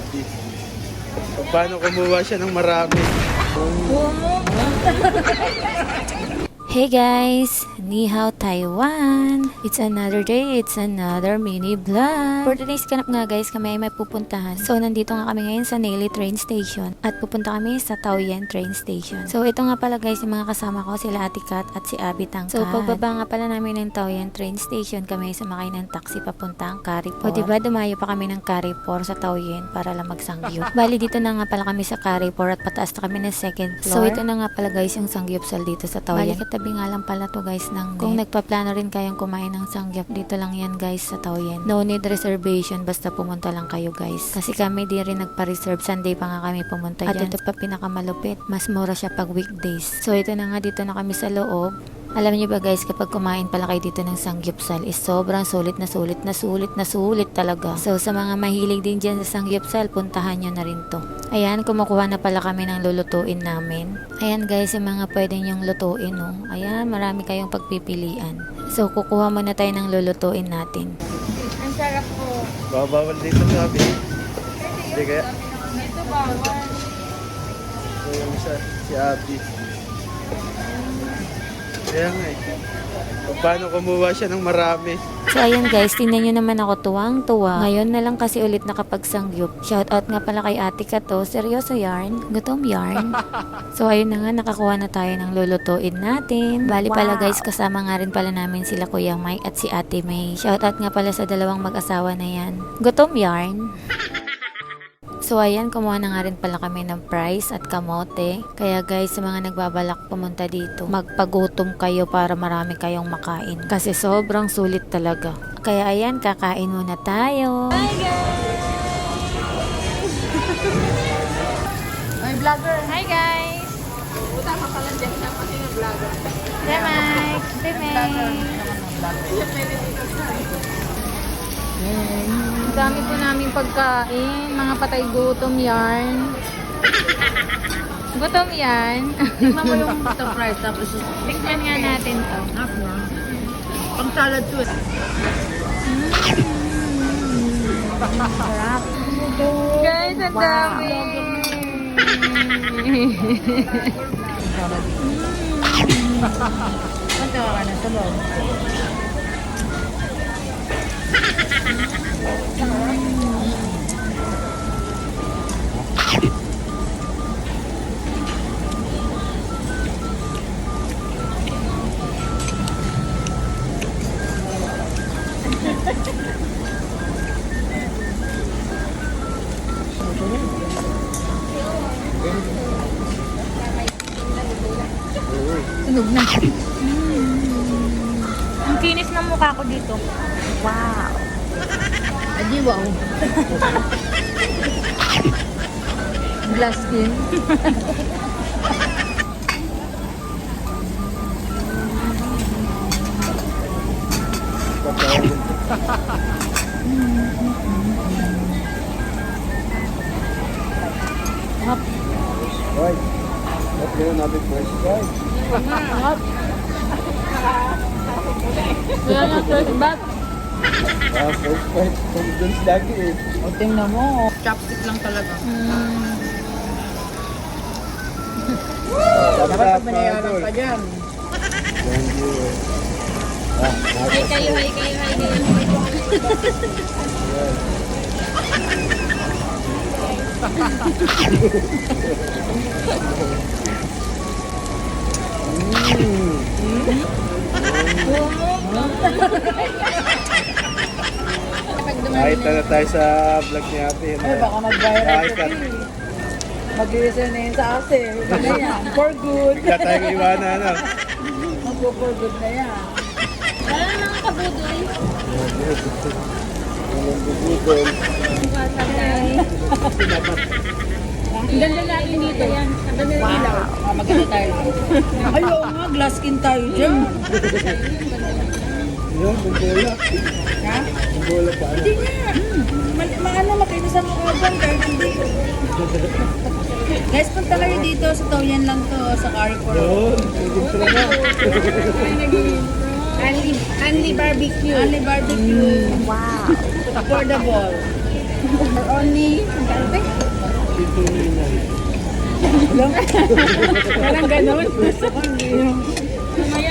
Abby. Paano kumuha siya ng marami? Hey guys! Ni hao Taiwan! It's another day, it's another mini vlog. For today's ganap nga guys, kami ay may pupuntahan. So, nandito nga kami ngayon sa Nelly train station. At pupunta kami sa Taoyuan train station. So, ito nga pala guys, yung mga kasama ko, sila Ate Kat at si Abby Tangkad. So, pagbaba nga pala namin ng Taoyuan train station, kami ay sumakay ng taxi papunta ang Carrefour. O diba, dumayo pa kami ng Carrefour sa Taoyuan para lang magsangyup. Bali, dito na nga pala kami sa Carrefour at pataas na kami ng second floor. So, ito na nga pala guys yung sangyupsal dito sa Taoyuan. Bali, katabi nga lang pala to guys ng Kung nagpaplano rin kayong kumain ng sangyup, dito lang yan guys sa Taoyuan. No need reservation, basta pumunta lang kayo guys. Kasi kami di rin nagpa-reserve, Sunday pa nga kami pumunta At ito pa pinakamalupit, mas mura siya pag weekdays. So, ito na nga dito na kami sa loob. Alam niyo ba guys, kapag kumain pala kayo dito ng sangyupsal is sobrang sulit na sulit na sulit na sulit talaga. So sa mga mahilig din dyan sa sangyupsal, puntahan nyo na rin to. Ayan, kumukuha na pala kami ng lulutuin namin. Ayan guys, yung mga pwede nyong lutuin oh. Ayan, marami kayong pagpipilian. So kukuha muna tayo ng lulutuin natin. Ang sarap po. Babawal dito sa Abby. Hindi kaya? Ito bawal. Ito yung isa, si Abby. Kaya nga eh. Paano kumuha siya ng marami? So ayan guys, tingnan nyo naman ako tuwang-tuwa. Ngayon na lang kasi ulit nakapagsangyup. Shoutout nga pala kay ate ka to. Seryoso yarn? Gutom yarn? so ayun na nga, nakakuha na tayo ng lulutuin natin. Bali pala guys, kasama nga rin pala namin sila Kuya Mike at si Ate May. Shoutout nga pala sa dalawang mag-asawa na yan. Gutom yarn? So ayan, kumuha na nga rin pala kami ng price at kamote. Kaya guys, sa mga nagbabalak pumunta dito, magpagutom kayo para marami kayong makain. Kasi sobrang sulit talaga. Kaya ayan, kakain muna tayo. Ay, vlogger. Hi, guys. Puta ka pala dyan siya kasi ng vlogger. Hi, Mike. Hi, Ang dami po namin pagkain. Mga patay gutom yarn. Gutom yan. Tingnan mo yung ito price tapos Tingnan nga natin to. half na. Pang salad to eh. Guys, ang dami. Punta ka na sa loob. Sunog na. Ang kinis ng mukha ko dito. Wow. Adi wow. Glass skin. Hoy, ba't ganun natin first try? Wala na first bath. Ah, first bite. Confidence lagi eh. O tingnan mo. Chopstick lang talaga. Dapat Dapat binayaran pa dyan. Thank you. Ah, Hi kayo, hi kayo, hi kayo. Kahit na tayo sa vlog ni Ate. Ay, baka mag-viral na. eh. Mag-listen na yun sa ate. Na yan. For good. Wala tayong iwanan, ano? Mag-for good na yan. Wala na mga kabudoy. Walang bubudol. Ang ganda natin dito yan. Ang ganda ng ilaw. Ah, maganda tayo. Ay, oo nga. Glass skin tayo dyan. Yun, bumbola. Ha? Bumbola pa. Hindi nga. Ma- maano makita sa mukha dyan kahit hindi. Guys, punta kayo dito sa Taoyuan lang to, sa Carrefour. Yun, pwede talaga. Anli, Anli barbecue. Only barbecue. Wow. Affordable. For only, magkano ba? Walang ganun. Mamaya,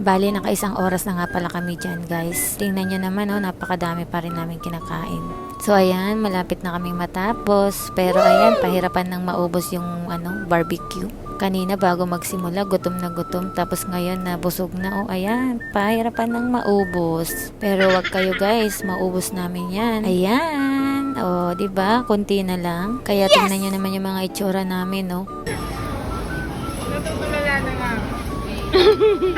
Bali, naka-isang oras na nga pala kami dyan, guys. Tingnan nyo naman, oh, napakadami pa rin namin kinakain. So, ayan, malapit na kaming matapos. Pero, ayan, pahirapan ng maubos yung, ano, barbecue. Kanina, bago magsimula, gutom na gutom. Tapos ngayon, nabusog na. Oh, ayan, pahirapan ng maubos. Pero, wag kayo, guys. Maubos namin yan. Ayan. Oh, 'di ba? Konti na lang. Kaya tingnan nyo naman yung mga itsura namin, no?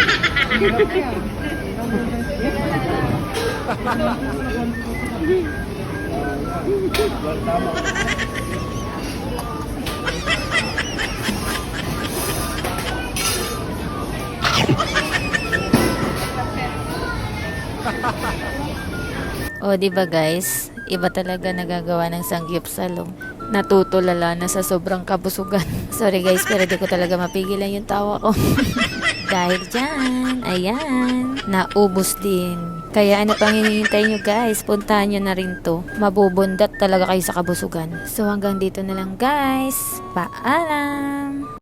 O, di ba guys? Iba talaga nagagawa ng sangyup salong. Natutulala na sa sobrang kabusugan. Sorry guys, pero di ko talaga mapigilan yung tawa ko. Dahil dyan, ayan, naubos din. Kaya ano pang hinihintay nyo guys, puntahan nyo na rin to. Mabubundat talaga kayo sa kabusugan. So hanggang dito na lang guys. Paalam!